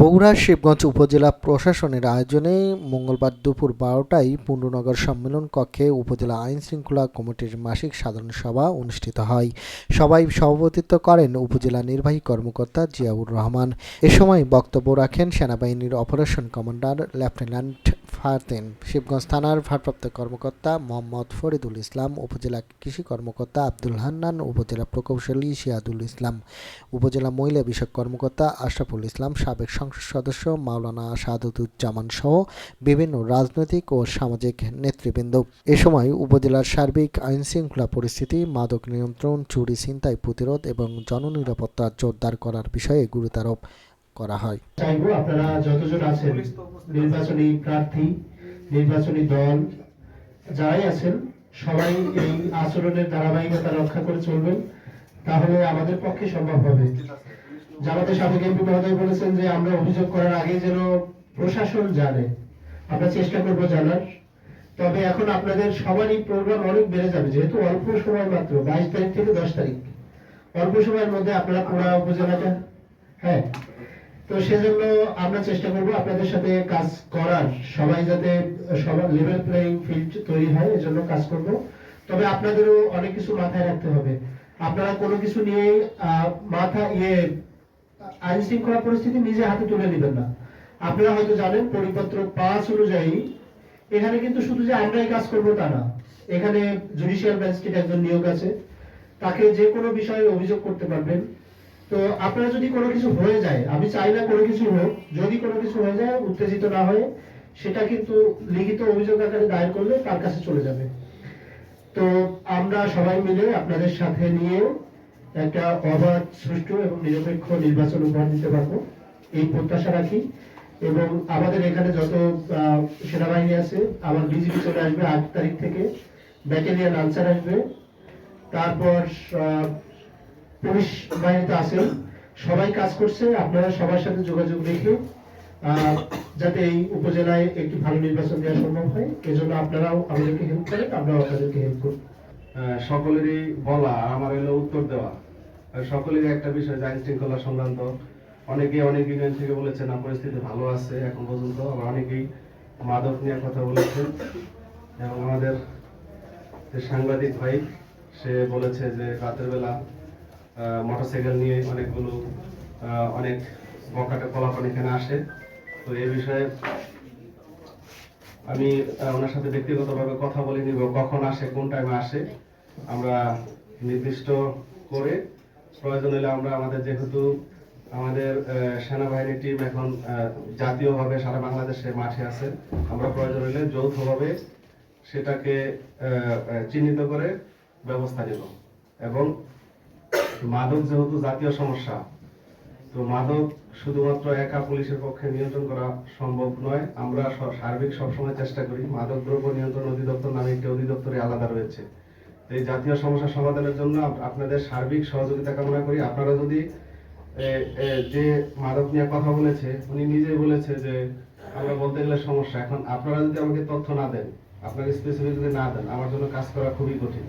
বগুড়ার শিবগঞ্জ উপজেলা প্রশাসনের আয়োজনে মঙ্গলবার দুপুর বারোটায় পূর্ণনগর সম্মেলন কক্ষে উপজেলা আইন শৃঙ্খলা কমিটির মাসিক সাধারণ সভা অনুষ্ঠিত হয়। সবাই সভাপতিত্ব করেন উপজেলা নির্বাহী কর্মকর্তা জিয়াউর রহমান। এ সময় বক্তব্য রাখেন সেনাবাহিনীর অপারেশন কমান্ডার লেফটেন্যান্ট ফারতেন শিবগঞ্জ থানার ভারপ্রাপ্ত কর্মকর্তা মোহাম্মদ ফরিদুল ইসলাম, উপজেলা কৃষি কর্মকর্তা আব্দুল হান্নান, উপজেলা প্রকৌশলী সিয়াদুল ইসলাম, উপজেলা মহিলা বিষয়ক কর্মকর্তা আশরাফুল ইসলাম, সাবেক সংসদ সদস্য মাওলানা সাদুজ্জামান সহ বিভিন্ন রাজনৈতিক ও সামাজিক নেতৃবৃন্দ। এ সময় উপজেলার সার্বিক আইন শৃঙ্খলা পরিস্থিতি, মাদক নিয়ন্ত্রণ, চুরি, ছিনতাই, প্রতিরোধ এবং জননিরাপত্তা জোরদার করার বিষয়ে গুরুত্বারোপ। করা হয়। চাইব আপনারা যতজন আছেন, নির্বাচনী প্রার্থী, নির্বাচনী দল, যারাই আছেন, সবাই এই আচরণের ধারাবাহিকতা রক্ষা করে চলবেন, তাহলে আমাদের পক্ষে সম্ভব হবে। জামাতের সাবেক এমপি মহোদয় বলেছেন যে, আমরা অভিযোগ করার আগে যেন প্রশাসন জানে। আমরা চেষ্টা করব জানার। তবে এখন আপনাদের সবারই প্রোগ্রাম অনেক বেড়ে যাবে, যেহেতু অল্প সময় মাত্র, বাইশ তারিখ থেকে দশ তারিখ। অল্প সময়ের মধ্যে আপনারা পুরা উপজেলাটা হ্যাঁ। তো সেজন্য আমরা চেষ্টা করব আপনাদের সাথে কাজ করার। সবাই যাতে সবার লেভেল প্লেইং ফিল্ড তৈরি হয়, এজন্য কাজ করব। তবে আপনাদেরও অনেক কিছু মাথায় রাখতে হবে। আপনারা কোনো কিছু নিয়ে মাথা ইয়ে আইন শৃঙ্খলা পরিস্থিতি নিজে হাতে তুলে নেবেন না। আপনারা হয়তো জানেন, পরিপত্র পাঁচ অনুযায়ী এখানে কিন্তু শুধু যে আমরাই কাজ করব তা না। এখানে জুডিশিয়াল ম্যাজিস্ট্রেট একজন নিয়োগ আছে। তাকে যে কোনো বিষয়ে অভিযোগ করতে পারবেন। তো আপনার যদি কোনো কিছু হয়ে যায়, আমি চাই না কোনো কিছু হোক, যদি কোনো কিছু হয়ে যায়, উত্তেজিত না হয়ে, সেটা কিন্তু লিখিত অভিযোগ আকারে দায়ের করলে তার কাছে চলে যাবে। তো আমরা সবাই মিলে আপনাদের সাথে নিয়ে একটা অবাধ, সুষ্ঠু এবং নিরপেক্ষ নির্বাচন উপহার দিতে পারব। এই প্রত্যাশা রাখি এবং আমাদের এখানে যত সেনাবাহিনী আছে আমার বিজিবি চলে আসবে আট তারিখ থেকে। ব্যাটালিয়ান আনসার আসবে। তারপর পুলিশ বাহিনীতে আছেন সবাই কাজ করছে, আপনারা সবার সাথে যোগাযোগ রেখে যাতে এই উপজেলায় একটি ভালো নির্বাচন দেওয়া সম্ভব হয়। এজন্য আপনারাও আমাদেরকে হেল্প করেন, আমরাও আপনাদেরকে হেল্প করব সকলেরই বলা, আমার হলো উত্তর দেওয়া। সকলেরই একটা বিষয়, যে আইন শৃঙ্খলা সংক্রান্ত। অনেকে অনেক ইউনিয়ন থেকে বলেছেন না পরিস্থিতি ভালো আছে এখন পর্যন্ত। আবার অনেকেই মাদক নিয়ে কথা বলেছেন। এবং আমাদের সাংবাদিক ভাই, সে বলেছে যে, রাতের বেলা মোটরসাইকেল নিয়ে অনেকগুলো অনেক বকাটে কলাপান এখানে আসে। তো এই বিষয়ে আমি ওনার সাথে ব্যক্তিগতভাবে কথা বলে নিব কখন আসে, কোন টাইমে আসে। আমরা নির্দিষ্ট করে প্রয়োজন হলে আমরা আমাদের যেহেতু আমাদের সেনাবাহিনী টিম এখন জাতীয়ভাবে সারা বাংলাদেশে মাঠে আছে, আমরা প্রয়োজন হলে যৌথভাবে সেটাকে চিহ্নিত করে ব্যবস্থা নেব। এবং মাদক যেহেতু জাতীয় সমস্যা, তো মাদক শুধুমাত্র একা পুলিশের পক্ষে নিয়ন্ত্রণ করা সম্ভব নয়। আমরা সার্বিক সবসময় চেষ্টা করি, মাদক দ্রব্য নিয়ন্ত্রণ অধিদপ্তর নামে একটি অধিদপ্তরে আলাদা রয়েছে। এই জাতীয় সমস্যা সমাধানের জন্য আপনাদের সার্বিক সহযোগিতা কামনা করি। আপনারা যদি যে মাদক নিয়ে কথা বলেছে, উনি নিজেই বলেছে যে, আমরা বলতে গেলে সমস্যা। এখন আপনারা যদি আমাকে তথ্য না দেন, আপনাকে স্পেসিফিক যদি না দেন, আমার জন্য কাজ করা খুবই কঠিন।